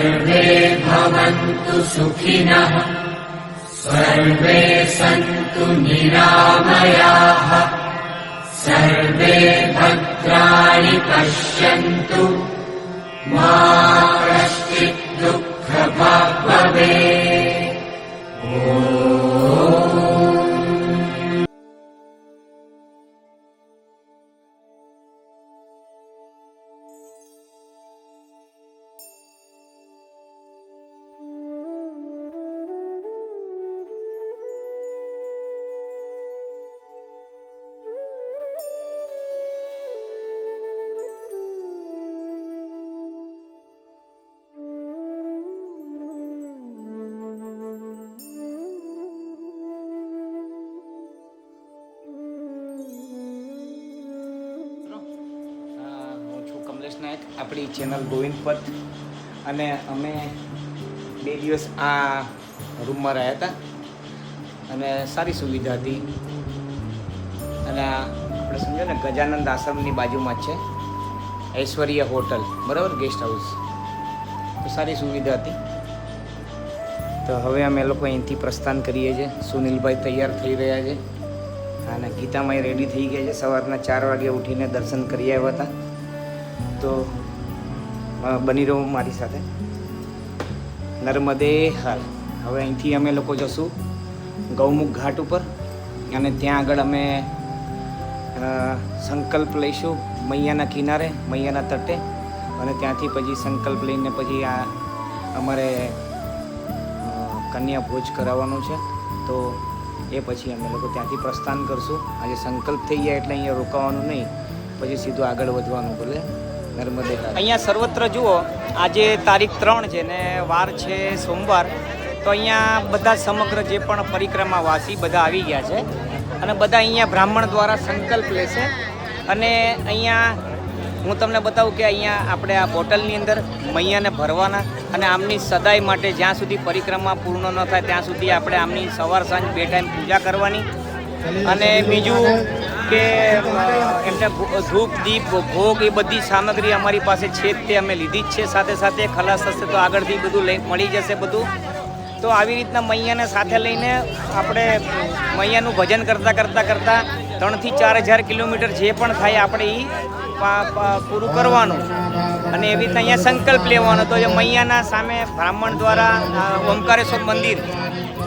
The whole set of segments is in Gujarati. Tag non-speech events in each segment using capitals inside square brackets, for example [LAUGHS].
सर्वे भवन्तु सुखिनः। सर्वे सन्तु निरामयाः। सर्वे भद्राणि पश्यन्तु। मा कश्चित् दुःखभाग् भवेत् આપણી ચેનલ ગોવિંદ પથ. અને અમે બે દિવસ આ રૂમમાં રહ્યા હતા. અને સારી સુવિધા હતી. અને આપણે સમજો ને, ગજાનંદ આશ્રમની બાજુમાં છે. ઐશ્વર્ય હોટલ. બરાબર? Guest house. તો સારી સુવિધા હતી. તો હવે અમે લોકો અહીંથી પ્રસ્થાન કરીએ છીએ. સુનિલભાઈ તૈયાર થઈ રહ્યા છે. અને ગીતામાં રેડી થઈ ગયા છે. સવારના ચાર વાગે ઉઠીને દર્શન કરી આવ્યા હતા. તો બની રહો મારી સાથે. નર્મદે હર હવે અહીંથી અમે લોકો જશું ગૌમુખ ઘાટ ઉપર અને ત્યાં આગળ અમે સંકલ્પ લઈશું મૈયાના કિનારે, મૈયાના તટે અને ત્યાંથી પછી સંકલ્પ લઈને પછી આ અમારે કન્યા ભોજ કરાવવાનું છે. તો એ પછી અમે લોકો ત્યાંથી પ્રસ્થાન કરશું. આજે સંકલ્પ થઈ ગયા એટલે અહીંયા રોકાવાનું નહીં. પછી સીધું આગળ વધવાનું ભલે. નર્મદે અહીંયા સર્વત્ર જુઓ, આજે તારીખ ત્રણ છે ને વાર છે સોમવાર, તો અહીંયા બધા સમગ્ર જે પણ પરિક્રમાવાસી બધા આવી ગયા છે અને બધા અહીંયા બ્રાહ્મણ દ્વારા સંકલ્પ લેશે. અને અહીંયા હું તમને બતાવું કે અહીંયા આપણે આ બોટલની અંદર મૈયાને ભરવાના અને આમની સદાય માટે જ્યાં સુધી પરિક્રમા પૂર્ણ ન થાય ત્યાં સુધી આપણે આમની સવાર સાંજ બે ટાઈમ પૂજા કરવાની. અને બીજું કે એમને ધૂપ, દીપ, ભોગ એ બધી સામગ્રી અમારી પાસે છે તે અમે લીધી જ છે. સાથે સાથે ખલાસ થશે તો આગળથી બધું લઈ, મળી જશે બધું. તો આવી રીતના મૈયાને સાથે લઈને આપણે મૈયાનું ભજન કરતાં કરતાં કરતાં ત્રણથી ચાર હજાર કિલોમીટર જે પણ થાય આપણે એ પૂરું કરવાનું. અને એવી રીતના અહીંયા સંકલ્પ લેવાનો. તો જે મૈયાના સામે બ્રાહ્મણ દ્વારા ઓમકારેશ્વર મંદિર.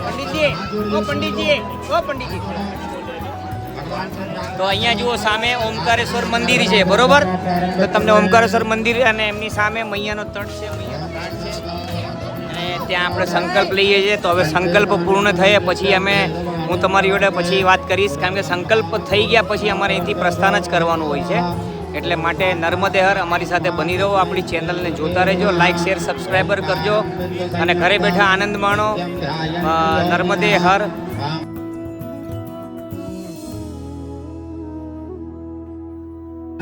પંડિતજી ઓ પંડિતજી ઓ પંડિતજી. તો અહીંયા જુઓ, સામે ઓમકારેશ્વર મંદિર છે, બરોબર? તો તમને ઓમકારેશ્વર મંદિર અને એમની સામે મૈયાનો તટ છે અને ત્યાં આપણે સંકલ્પ લઈએ છીએ. તો હવે સંકલ્પ પૂર્ણ થયે પછી અમે, હું તમારી જોડે પછી વાત કરીશ. કારણ કે સંકલ્પ થઈ ગયા પછી અમારે અહીંથી પ્રસ્થાન જ કરવાનું હોય છે. એટલે માટે નર્મદે હર અમારી સાથે બની રહો. આપણી ચેનલને જોતા રહેજો. લાઇક શેર સબસ્ક્રાઈબર કરજો. અને ઘરે બેઠા આનંદ માણો. નર્મદે હર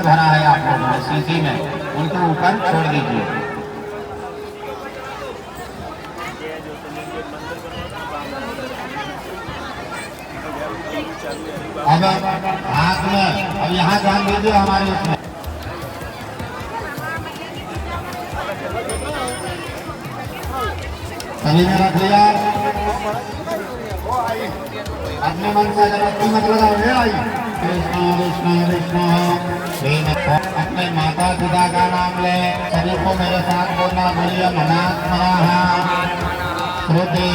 भरा है आपको शीशी में। उनको ऊपर छोड़ दीजिए। अब हाथ में, अब यहाँ ध्यान दीजिए हमारे इसमें सभी ने रख लिया। अपने मन से अगरबत्ती मत लगाओ, ये आई। कृष्ण विष्णु विष्णु अपने माता पिता का नाम ले सभी को मेरे साथ बोलना बोलिए मनात्मना श्रुति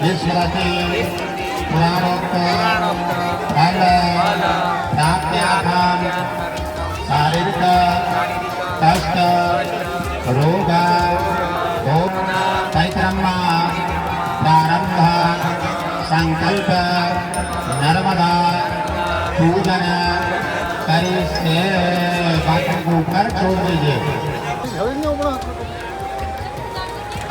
विस्मृति पुराणोक्त फल प्राप्त्यार्थम शारीरिक कष्ट रोग भोग परिक्रमा प्रारंभ संकल्प नर्मदा पूजन કરી છે. બાકી ઉપર છોડી છે.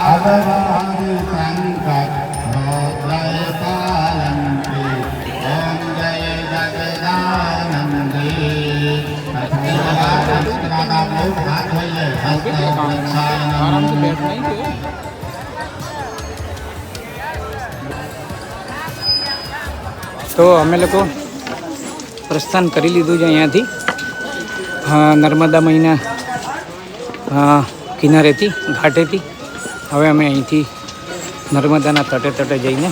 અવરાજી સંકટ ભોગય પાલંતી ઓમ બહુ ભાગ હોય તો અમે લોકો પ્રસ્થાન કરી લીધું છે અહીંયાથી. નર્મદા મહિના કિનારેથી ઘાટેથી. હવે અમે અહીંથી નર્મદાના તટે તટે જઈને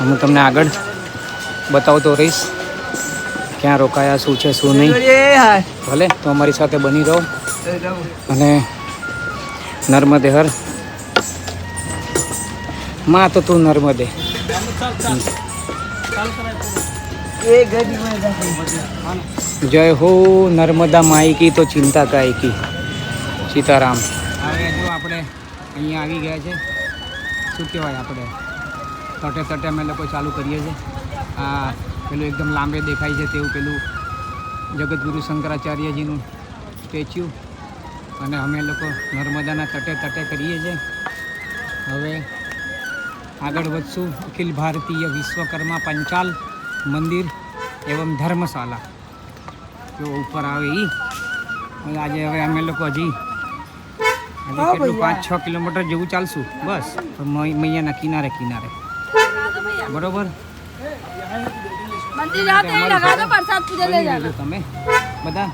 હું તમને આગળ બતાવતો રહીશ ક્યાં રોકાયા શું છે શું નહીં. ભલે તો અમારી સાથે બની રહો. અને નર્મદે હર. માં તો તું નર્મદે. જય હો નર્મદા માયકી તો ચિંતા કાયકી સીતારામ. હવે જો આપણે અહીંયા આવી ગયા છે. શું કહેવાય આપણે? તટે તટે અમે લોકો ચાલુ કરીએ છીએ. આ પેલું એકદમ લાંબે દેખાય છે તેવું પેલું જગતગુરુ શંકરાચાર્યજીનું સ્ટેચ્યુ. અને અમે લોકો નર્મદાના તટે તટે કરીએ છીએ. હવે આગળ વધશું અખિલ ભારતીય વિશ્વકર્મા પંચાલ. मंदिर एवं धर्मशाला जो ऊपर आ आज हमें लोग हजी पाँच छः किलोमीटर जो चालसू बस। तो मैया ना किनारे किनारे। बराबर? मंदिर ले जाना। बता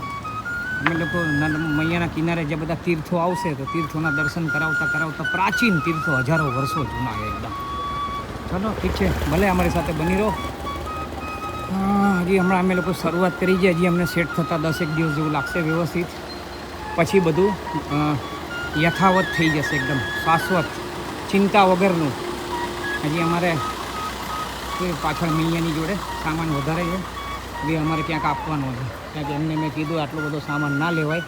किनारे जब बता तीर्थो आवशे तो तीर्थो दर्शन करावता करावता प्राचीन तीर्थों हज़ारों वर्षो जूना है एकदम। चलो ठीक है भले अमरी साथ बनी रहो। હજી હમણાં અમે લોકો શરૂઆત કરી છે, હજી અમને સેટ થતાં દસેક દિવસ જેવું લાગશે વ્યવસ્થિત. પછી બધું યથાવત થઈ જશે એકદમ, શાશ્વત, ચિંતા વગરનું. હજી અમારે પાછળ મૈયાની જોડે સામાન વધારે છે. એ અમારે ક્યાંક આપવાનો છે. ક્યાંક એમને મેં કીધું આટલો બધો સામાન ના લેવાય.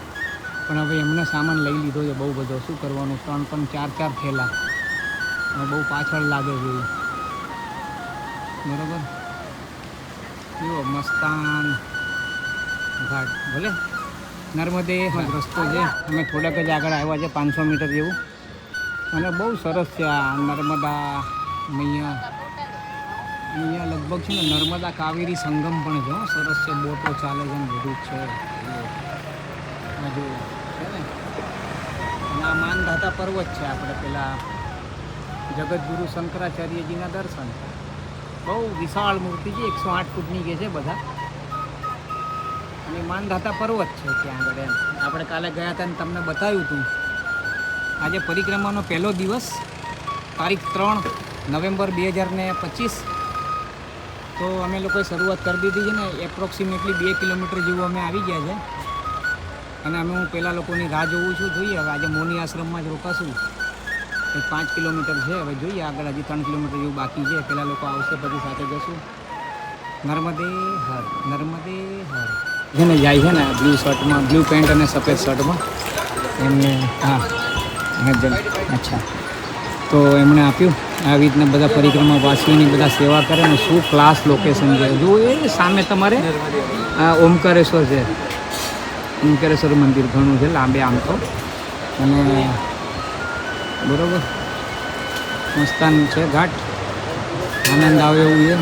પણ હવે એમને સામાન લઈ લીધો છે, બહુ બધો. શું કરવાનું? ત્રણ ત્રણ, ચાર ચાર થેલા. બહુ પાછળ લાગે છે. બરાબર બરોબર? જુઓ મસ્તાન ઘાટ ભલે નર્મદે રસ્તો છે અમે થોડાક જ આગળ આવ્યા છે પાંચસો મીટર જેવું. અને બહુ સરસ છે આ નર્મદા મૈયા. અહીંયા લગભગ છે ને નર્મદા કાવેરી સંગમ પણ છે સરસ છે બોટો ચાલે છે બધું છે. જુઓ છે ને. આ માનધાતા પર્વત છે આપણે પેલા જગતગુરુ શંકરાચાર્યજીના દર્શન. બહુ વિશાળ મૂર્તિ છે, એકસો આઠ ફૂટની કે છે બધા. અને માનધાતા પર્વત છે ત્યાં આગળ એમ. આપણે કાલે ગયા હતા ને તમને બતાવ્યું હતું આજે પરિક્રમાનો પહેલો દિવસ, તારીખ ત્રણ નવેમ્બર બે હજાર ને પચીસ. તો અમે લોકોએ શરૂઆત કરી દીધી છે ને એપ્રોક્સિમેટલી બે કિલોમીટર જેવું અમે આવી ગયા છે. અને અમે હું પહેલાં લોકોની રાહ જોઉં છું. જોઈએ હવે આજે મોની આશ્રમમાં જ રોકાશું. પાંચ કિલોમીટર છે. હવે જોઈએ આગળ, હજી ત્રણ કિલોમીટર જેવું બાકી છે. પેલા લોકો આવશે, પછી સાથે જશું. નર્મદે હર નર્મદે હર. છે ને, જાય છે ને બ્લુ શર્ટમાં બ્લુ પેન્ટ અને સફેદ શર્ટમાં એમને, હા હજન અચ્છા. તો એમણે આપ્યું. આવી રીતના બધા પરિક્રમા વાસીઓની બધા સેવા કરે ને, શું ક્લાસ લોકેશન છે? જો એ સામે તમારે, આ ઓમકારેશ્વર છે. ઓમકારેશ્વર મંદિર ઘણું છે, લાંબે આમ તો. અને બરોબર? મસ્તાન છે, ઘાટ. આનંદ આવે એવું છે.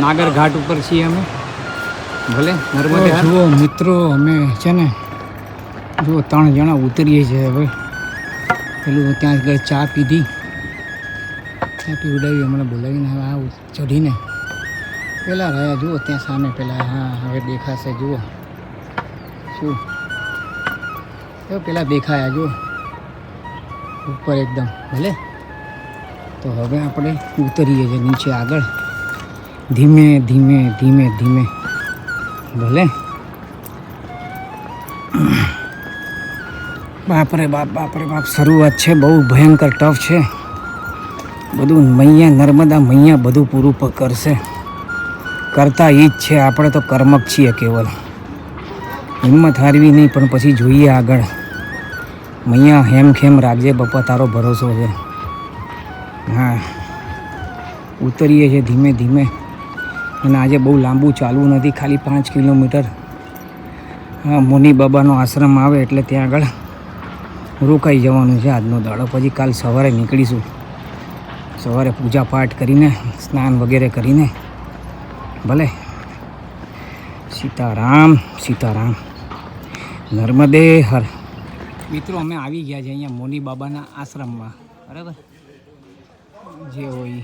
નાગર ઘાટ ઉપર છીએ અમે. ભલે, નર્મદે જુઓ મિત્રો, અમે છે ને, જુઓ ત્રણ જણા ઉતરીએ છીએ હવે. પેલું ત્યાં આગળ ચા પીધી. ચા પીવડાવી હમણાં બોલાવીને હવે આ ચઢીને. પેલા રહ્યા, જુઓ ત્યાં સામે પેલા, હા હવે દેખાશે, જુઓ. શું? તો પેલા દેખાયા જો ઉપર એકદમ, ભલે. તો હવે આપણે ઉતરીએ છીએ નીચે આગળ. ધીમે ધીમે ધીમે ધીમે. ભલે. બાપરે બાપ બાપરે બાપ, શરૂઆત છે, બહુ ભયંકર ટફ છે. બધું મૈયા, નર્મદા મૈયા બધું પૂરું કરશે. કરતા એ જ છે, આપણે તો કર્મક છીએ કેવલ. હિંમત હારવી નહીં, પણ પછી જોઈએ આગળ. મૈયા હેમ ખેમ રાખજે બપ્પા તારો ભરોસો છે. હા. ઉતરીએ છીએ ધીમે ધીમે. અને આજે બહુ લાંબુ ચાલવું નથી, ખાલી પાંચ કિલોમીટર. હા, મુનિ બાબાનો આશ્રમ આવે એટલે ત્યાં આગળ રોકાઈ જવાનું છે આજનો દાડો. પછી કાલ સવારે નીકળીશું. સવારે પૂજા પાઠ કરીને, સ્નાન વગેરે કરીને. ભલે. સીતારામ સીતારામ. નર્મદે હર. મિત્રો, અમે આવી ગયા છે અહીંયા મોની બાબાના આશ્રમમાં. બરાબર? જે હોય.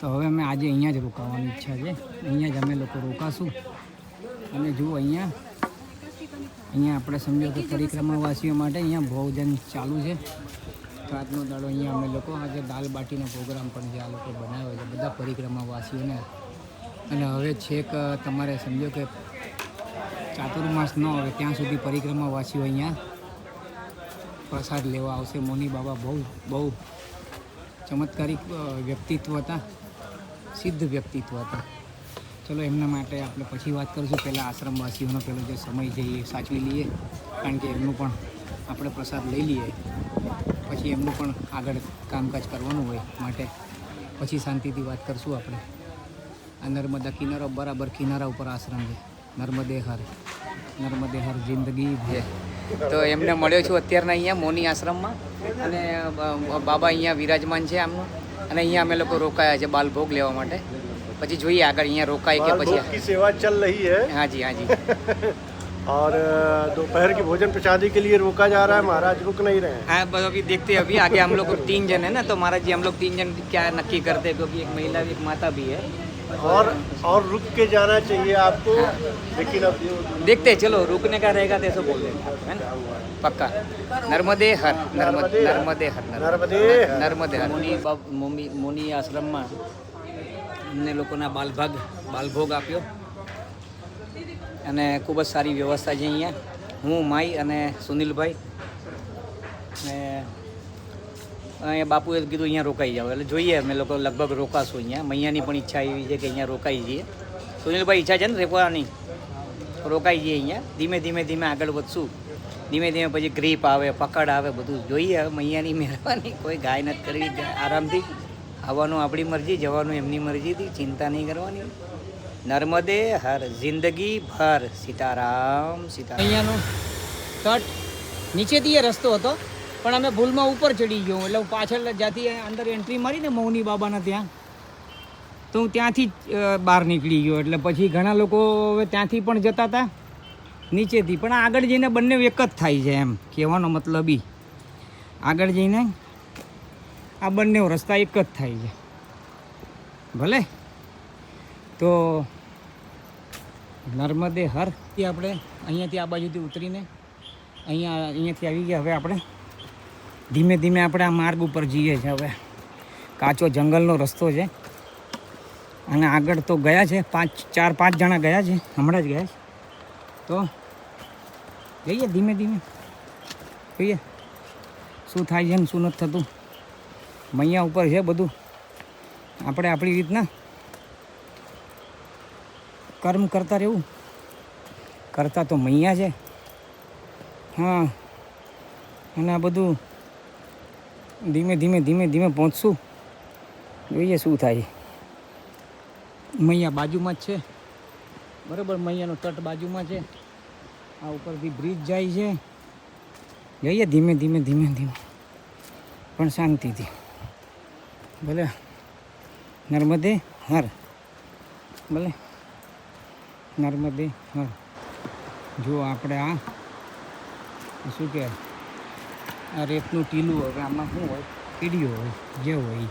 તો હવે અમે આજે અહીંયા જ રોકાવાની ઈચ્છા છે. અહીંયા જ અમે લોકો રોકાશું. અને જુઓ અહીંયા અહીંયા આપણે સમજો કે પરિક્રમાવાસીઓ માટે અહીંયા ભોજન ચાલુ છે. રાતનો દાડો અહીંયા અમે લોકો આજે દાલ બાટીનો પ્રોગ્રામ પણ જે આ લોકો બનાવ્યો છે, બધા પરિક્રમાવાસીઓને. અને હવે છેક તમારે સમજો કે ચાતુર્માસ ન આવે, ત્યાં સુધી પરિક્રમાવાસીઓ અહીંયા. પ્રસાદ લેવા આવશે. મોની બાબા બહુ બહુ ચમત્કારિક વ્યક્તિત્વ હતા. સિદ્ધ વ્યક્તિત્વ હતા. ચલો, એમના માટે આપણે પછી વાત કરીશું. પહેલાં આશ્રમવાસીઓનો પહેલો જે સમય છે એ સાચવી લઈએ. કારણ કે એમનું પણ આપણે પ્રસાદ લઈ લઈએ. પછી એમનું પણ આગળ કામકાજ કરવાનું હોય માટે. પછી શાંતિથી વાત કરશું આપણે. આ નર્મદા કિનારો, બરાબર કિનારા ઉપર આશ્રમ છે. નર્મદે હર નર્મદે હર જિંદગી છે તો એમને મળ્યો છું અત્યારના અહીંયા મોની આશ્રમમાં અને બ- બાબા અહીંયા વિરાજમાન છે આમનું અને અહીંયા અમે લોકો રોકાયા છે બાલભોગ લેવા માટે પછી જોઈએ આગળ અહીંયા રોકાય કે बाल भोग की પછી सेवा चल रही है हाँ जी हाँ जी [LAUGHS] और अ, दोपहर के भोजन प्रसादी के लिए रोका जा रहा है महाराज रुक नहीं रहे हैं हाँ बस अभी देखते हैं अभी आगे हम लोग तीन जन है ना तो महाराज जी हम लोग तीन जन क्या नक्की करते हैं क्योंकि एक महिला एक माता भी है और और रुक के जाना चाहिए आपको लेकिन अब देखते हैं चलो रुकने का रहेगा तो ऐसा बोल देंगे है ना पक्का नर्मदे हर नर्मदे नर्मदे हर नर्मदे हर। નર્મદે હર મુનિ બાબ મુનિ મુનિ આશ્રમમાં અમને લોકોના બાલભાગ બાલભોગ આપ્યો અને ખૂબ જ સારી વ્યવસ્થા છે અહીંયા હું માઈ અને સુનિલભાઈ ને અહીંયા બાપુએ કીધું અહીંયા રોકાઈ જાઓ. એટલે જોઈએ, અમે લોકો લગભગ રોકાશું અહીંયા. મૈયાની પણ ઈચ્છા એવી છે કે અહીંયા રોકાઈ જઈએ. સુનિલભાઈ ઈચ્છા છે ને રોકવાની રોકાઈ જઈએ અહીંયા. ધીમે ધીમે ધીમે આગળ વધશું. ધીમે ધીમે પછી ગ્રીપ આવે, પકડ આવે, બધું જોઈએ. મૈયાની મહેરબાની કોઈ ગાય નથી કરવી. આરામથી આવવાનું આપણી મરજી, જવાનું એમની મરજીથી ચિંતા નહીં કરવાની. નર્મદે હર જિંદગી ભર સીતારામ સીતારામ. અહીંયાનો તટ નીચેથી એ રસ્તો હતો. પણ અમે ભૂલમાં ઉપર ચડી ગયો એટલે હું પાછળ જ્યાંથી અંદર એન્ટ્રી મારીને મૌની બાબાના ત્યાં, તો હું ત્યાંથી જ બહાર નીકળી ગયો. એટલે પછી ઘણા લોકો હવે ત્યાંથી પણ જતા હતા, નીચેથી. પણ આગળ જઈને બંને એક જ થાય છે એમ, કહેવાનો મતલબ ઈ. આગળ જઈને આ બંને રસ્તા એક જ થાય છે. ભલે? તો નર્મદે હર. આપણે અહીંયાથી આ બાજુથી ઉતરીને અહીંયા, અહીંયાથી આવી ગયા હવે આપણે. ધીમે ધીમે આપણે આ માર્ગ ઉપર જઈએ છીએ હવે. કાચો જંગલનો રસ્તો છે. અને આગળ તો ગયા છે, પાંચ, ચાર, પાંચ જણા ગયા છે, હમણાં જ ગયા છે. તો જઈએ ધીમે ધીમે. જોઈએ. શું થાય છે ને શું નથી થતું. મૈયા ઉપર છે બધું. આપણે આપણી રીતના કર્મ કરતા રહેવું. કરતા તો મૈયા છે. હા. અને આ બધું ધીમે ધીમે ધીમે ધીમે પહોંચશું. જોઈએ શું થાય. મૈયા બાજુમાં જ છે. બરાબર, મૈયાનો તટ બાજુમાં છે. આ ઉપરથી બ્રિજ જાય છે. જઈએ ધીમે ધીમે ધીમે ધીમે. પણ શાંતિથી. ભલે. નર્મદે હર. ભલે. નર્મદે હર. જો આપણે આ, શું કહેવાય? આ રેતનું ટીલું હવે આમાં શું હોય? કીડીઓ હોય, જે હોય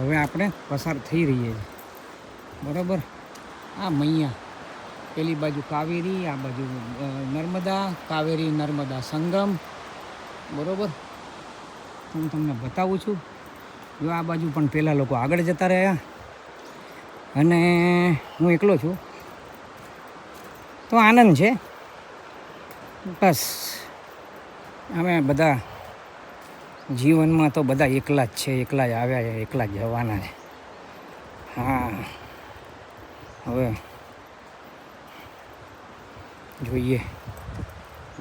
હવે આપણે પસાર થઈ રહીએ છીએ. બરાબર? આ મૈયા. પેલી બાજુ કાવેરી, આ બાજુ નર્મદા, કાવેરી, નર્મદા સંગમ. બરાબર? હું તમને બતાવું છું. જો આ બાજુ પણ પહેલાં લોકો આગળ જતા રહ્યા. અને હું એકલો છું. તો આનંદ છે. બસ. અમે બધા જીવનમાં તો બધા એકલા જ છે, એકલા જ આવ્યા છે, એકલા જ જવાના છે. હા. હવે જોઈએ.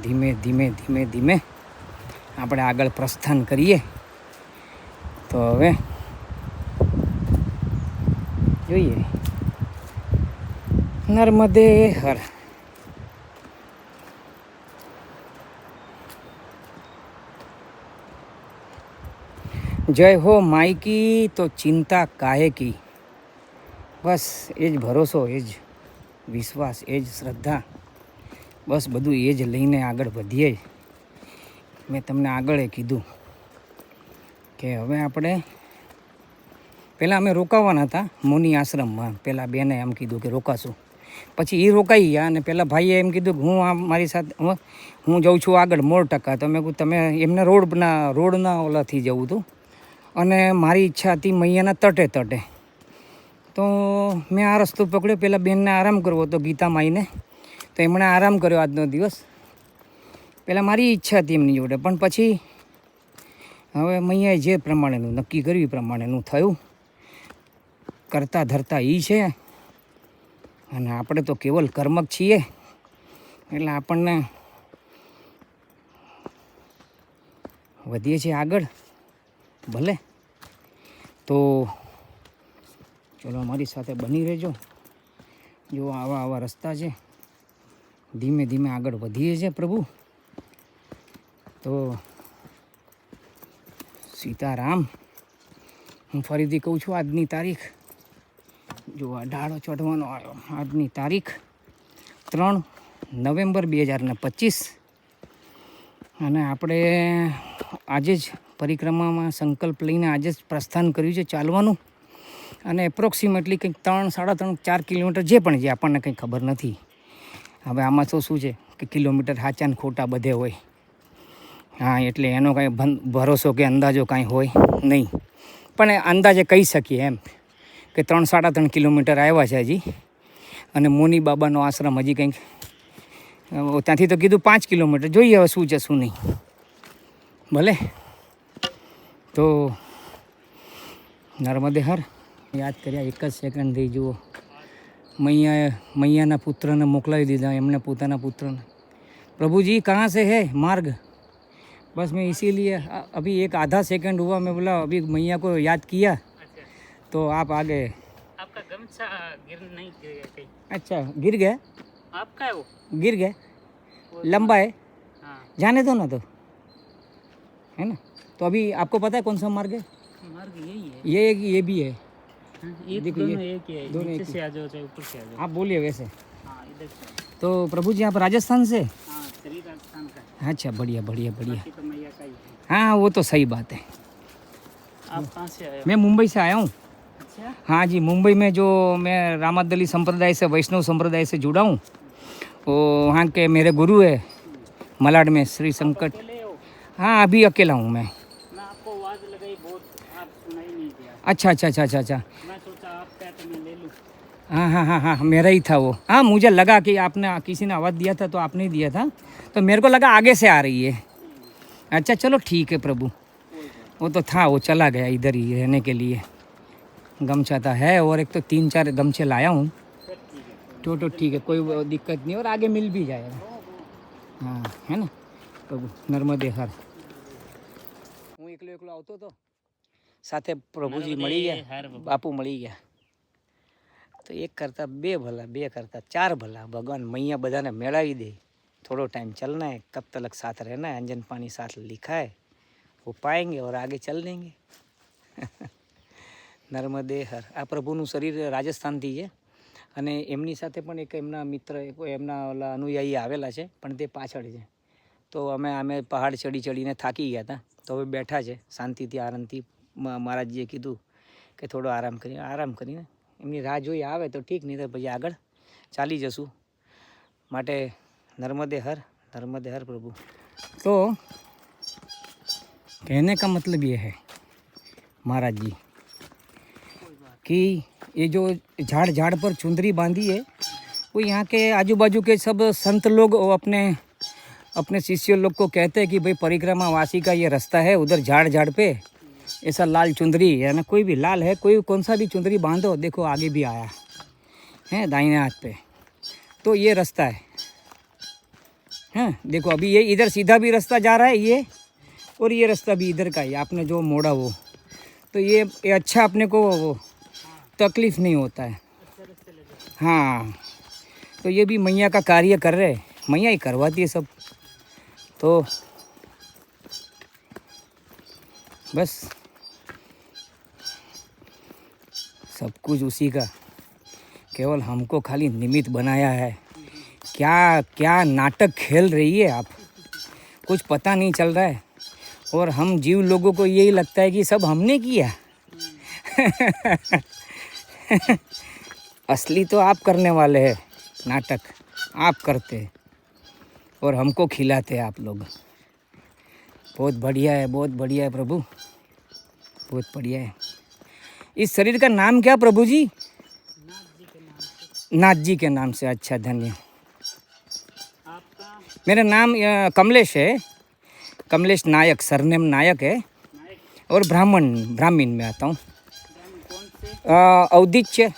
ધીમે ધીમે ધીમે ધીમે આપણે આગળ પ્રસ્થાન કરીએ. તો હવે જોઈએ. નર્મદે હર જય હો માયકી તો ચિંતા કાહે કી? બસ એ જ ભરોસો એ જ વિશ્વાસ એ જ શ્રદ્ધા. બસ, બધું એ જ લઈને આગળ વધીએ. મેં તમને આગળ કીધું કે હવે આપણે, પહેલાં અમે રોકાવાના હતા મુનિ આશ્રમમાં. પહેલાં બેને એમ કીધું કે રોકાશું. પછી એ રોકાઈ ગયા અને પહેલાં ભાઈએ એમ કીધું કે હું આ મારી સાથે, હું જઉં છું આગળ મોર ટકા. તો મેં તમે એમને રોડના રોડના ઓલાથી જવું હતું. અને મારી ઈચ્છા હતી મૈયાના તટે તટે. તો મેં આ રસ્તો પકડ્યો. પહેલાં બેનને આરામ કરવો હતો ગીતા માઈને. તો એમણે આરામ કર્યો આજનો દિવસ. પહેલાં મારી ઈચ્છા હતી એમની જોડે. પણ પછી હવે મૈયાએ જે પ્રમાણેનું, નક્કી કર્યું એ પ્રમાણેનું થયું. કરતા ધરતા એ છે. અને આપણે તો કેવલ કર્મક છીએ. એટલે આપણને વધીએ છીએ આગળ. ભલે. તો ચલો અમારી સાથે બની રહેજો. જો આવા આવા રસ્તા છે. ધીમે ધીમે આગળ વધીએ છીએ પ્રભુ. તો સીતારામ, હું ફરીથી કહું છું આજની તારીખ. જો આ ઢાળો ચઢવાનો આવ્યો આજની તારીખ ત્રણ નવેમ્બર બે હજાર ને પચીસ. અને આપણે આજે જ પરિક્રમામાં સંકલ્પ લઈને આજે જ પ્રસ્થાન કર્યું છે ચાલવાનું. અને એપ્રોક્સિમેટલી કંઈક ત્રણ, સાડા ત્રણ, ચાર કિલોમીટર જે પણ છે, આપણને કંઈ ખબર નથી. હવે આમાં તો શું છે કે કિલોમીટર હાચાન ખોટા બધે હોય. હા, એટલે એનો કાંઈ ભરોસો કે અંદાજો કાંઈ હોય નહીં. પણ અંદાજે કહી શકીએ એમ કે ત્રણ, સાડા ત્રણ કિલોમીટર આવ્યા છે હજી. અને મોની બાબાનો આશ્રમ હજી કંઈક ત્યાંથી તો કીધું પાંચ કિલોમીટર. જોઈએ હવે શું છે, શું નહીં. ભલે. તો નર્મદે હર યાદ કર્યા એક જ સેકન્ડ થઈ જુઓ મૈયાએ મૈયાના પુત્રને મોકલાવી દીધા એમને પોતાના પુત્રને प्रभु कहाँ से है मार्ग बस मैं इसीलिए अ- अभी एक आधा सेकंड हुआ मैं बोला अभी मैया को याद किया तो आप आ गए आपका गमछा गिर नहीं गिर गया कहीं अच्छा गिर गए आपका है वो गिर गए लंबा है हाँ जाने दो ना तो है ना तो अभी आपको पता है कौन सा मार्ग है? मार्ग यही है। ये एक ये भी है। हाँ, देखो ये- एक ही है। दोनों एक से आ जाओ चाहे ऊपर से आ जाओ। आप बोलिए वैसे। हाँ तो प्रभु जी आप राजस्थान से? हाँ राजस्थान का अच्छा बढ़िया बढ़िया बढ़िया। तो ही वो तो सही बात है। आप कहाँ से आए मैं मुंबई से आया हूँ। अच्छा। हाँ जी मुंबई में जो मैं रामादली संप्रदाय से वैष्णव संप्रदाय से जुड़ा हूँ वो वहाँ के मेरे गुरु है मलाड में श्री संकट। हाँ अभी अकेला हूँ मैं मैं आपको आवाज़ लगाई बहुत आप सुनाई नहीं दिया अच्छा अच्छा अच्छा अच्छा अच्छा मैं सोचा आपका तो मैं ले लूँ हाँ हाँ हाँ हाँ मेरा ही था वो हाँ मुझे लगा कि आपने किसी ने आवाज़ दिया था तो आपने ही दिया था तो मेरे को लगा आगे से आ रही है अच्छा चलो ठीक है प्रभु वो तो था वो चला गया इधर ही रहने के लिए गमछा था है और एक तो तीन चार गमछे लाया हूँ तो तो ठीक है कोई वो दिक्कत नहीं और आगे मिल भी जाएगा हाँ है ना પ્રભુ નર્મદે હર હું એકલો એકલો આવતો હતો સાથે પ્રભુજી મળી ગયા બાપુ. મળી ગયા. તો એક કરતાં બે ભલા બે કરતાં ચાર ભલા. ભગવાન મૈયા બધાને મેળાવી દે. થોડો ટાઈમ ચલના હે કબ તલક સાથ રહેના અંજન પાણી સાથ લિખા વો પાએંગે ઓર આગે ચલ લેંગે [LAUGHS] નર્મદે હર. આ પ્રભુનું શરીર રાજસ્થાનથી છે. અને એમની સાથે પણ એક એમના મિત્ર એમના ઓલા અનુયાયી આવેલા છે પણ તે પાછળ છે. તો અમે અમે પહાડ ચડી ચડીને થાકી ગયા હતા. તો હવે બેઠા છે શાંતિથી આનંદથી મહારાજજીએ કીધું કે થોડો આરામ કરીને આરામ કરીને એમની રાહ જોઈ આવે તો ઠીક નહીં તો પછી આગળ ચાલી જશું માટે नर्मदे हर नर्मदे हर प्रभु तो कहने का मतलब ये है महाराज जी कि ये जो झाड़ झाड़ पर चुंदरी बांधी है वो यहाँ के आजू बाजू के सब संत लोग वो अपने अपने शिष्य लोग को कहते हैं कि भाई परिक्रमा वासी का ये रास्ता है उधर झाड़ झाड़ पे ऐसा लाल चुंदरी है ना कोई भी लाल है कोई कौन सा भी चुंदरी बांधो देखो आगे भी आया। है दाहिने हाथ पे। तो ये रास्ता है। हैं देखो अभी ये इधर सीधा भी रास्ता जा रहा है ये और ये रास्ता भी इधर का ही। आपने जो मोड़ा वो। तो ये, ये अच्छा अपने को वो तकलीफ़ नहीं होता है। हाँ तो ये भी मैया का कार्य कर रहे हैं। मैया ही करवाती है सब। तो बस। सब कुछ उसी का। केवल हमको खाली निमित्त बनाया है। क्या क्या नाटक खेल रही है आप? कुछ पता नहीं चल रहा है। और हम जीव लोगों को यही लगता है कि सब हमने किया। [LAUGHS] असली तो आप करने वाले हैं नाटक। आप करते और हमको खिलाते आप लोग। बहुत बढ़िया है, बहुत बढ़िया है प्रभु। बहुत बढ़िया है। इस शरीर का नाम क्या, प्रभु जी? नाथ जी के नाम से। अच्छा धन्य। मेरा नाम कमलेश है। कमलेश नायक, सरनेम नायक है। और ब्राह्मण, ब्राह्मीण में आता हूँ। औदिच्य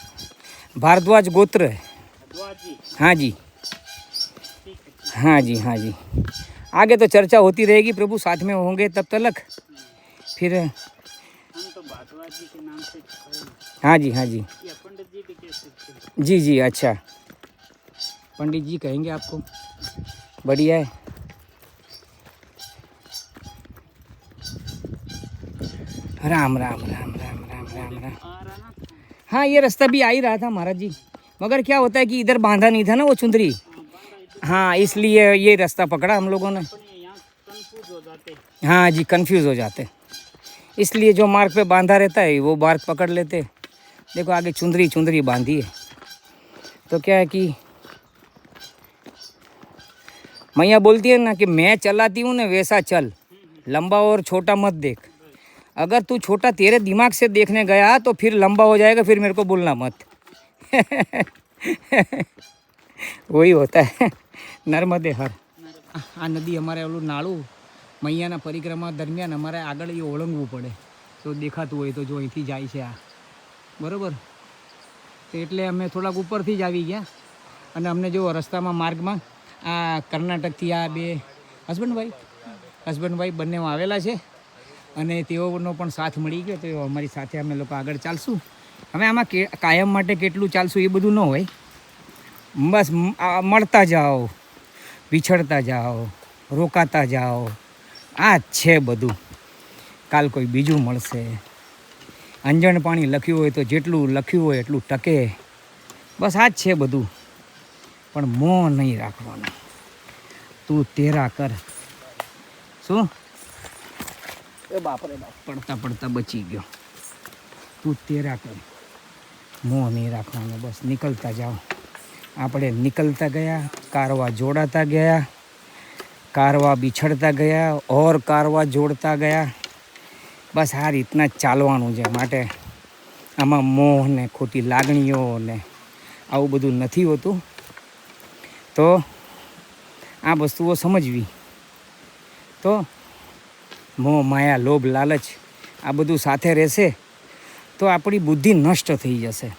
भारद्वाज गोत्र है। हाँ जी। हाँ जी हाँ जी। आगे तो चर्चा होती रहेगी, प्रभु साथ में होंगे तब तक फिर हम तो भारद्वाज जी के नाम से खड़े हैं। हाँ जी हाँ जी। पंडित जी हैं। जी जी अच्छा। पंडित जी कहेंगे आपको। बढ़िया है। राम राम राम राम राम राम राम। हाँ ये रास्ता भी आ ही रहा था महाराज जी। मगर क्या होता है कि इधर बांधा नहीं था ना वो चुंदरी? हाँ इसलिए ये रास्ता पकड़ा हम लोगों ने। हो हाँ जी कंफ्यूज हो जाते। इसलिए जो मार्ग पे बांधा रहता है वो मार्ग पकड़ लेते देखो आगे चुंदरी चुंदरी बांधी है तो क्या है कि मैया बोलती है ना कि मैं चलाती हूँ ना वैसा चल लंबा और छोटा मत देख अगर तू छोटा तेरे दिमाग से देखने गया तो फिर लंबा हो जाएगा फिर मेरे को बोलना मत [LAUGHS] वही होता है નર્મદે હર આ નદી અમારે ઓલું નાળું મૈયાના પરિક્રમા દરમિયાન અમારે આગળ એ ઓળંગવું પડે. તો દેખાતું હોય તો જો અહીંથી જાય છે આ. બરાબર? તો એટલે અમે થોડાક ઉપરથી જ આવી ગયા. અને અમને જો રસ્તામાં માર્ગમાં આ કર્ણાટકથી આ બે હસબન્ડ વાઈફ હસબન્ડ બંને આવેલા છે. અને તેઓનો પણ સાથ મળી ગયો. તો અમારી સાથે અમે લોકો આગળ ચાલશું. હવે આમાં કે, કાયમ માટે કેટલું ચાલશું એ બધું ન હોય. બસ મળતા જાઓ પીછળતા જાઓ, રોકાતા જાઓ. આ જ છે બધું. કાલ કોઈ બીજું મળશે. અંજણ પાણી લખ્યું હોય તો જેટલું લખ્યું હોય એટલું ટકે. બસ આ જ છે બધું. પણ મોં નહીં રાખવાનું. તું તેરા કર. શું? એ બાપરે બાપ. પડતા પડતા બચી ગયો. તું તેરા કર. મોં નહીં રાખવાનું. બસ નીકળતા જાઓ. આપણે નીકળતા ગયા કારવા જોડાતા ગયા. કારવા બિછડતા ગયા ઓર કારવા જોડતા ગયા બસ આ રીતના જ ચાલવાનું છે માટે આમાં મોહ ને ખોટી લાગણીઓ ને આવું બધું નથી હોતું તો આ વસ્તુઓ સમજવી તો મોહ માયા લોભ લાલચ આ બધું સાથે રહેશે તો આપણી બુદ્ધિ નષ્ટ થઈ જશે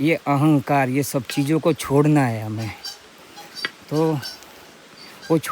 ये अहंकार ये सब चीज़ों को छोड़ना है हमें तो वो छो-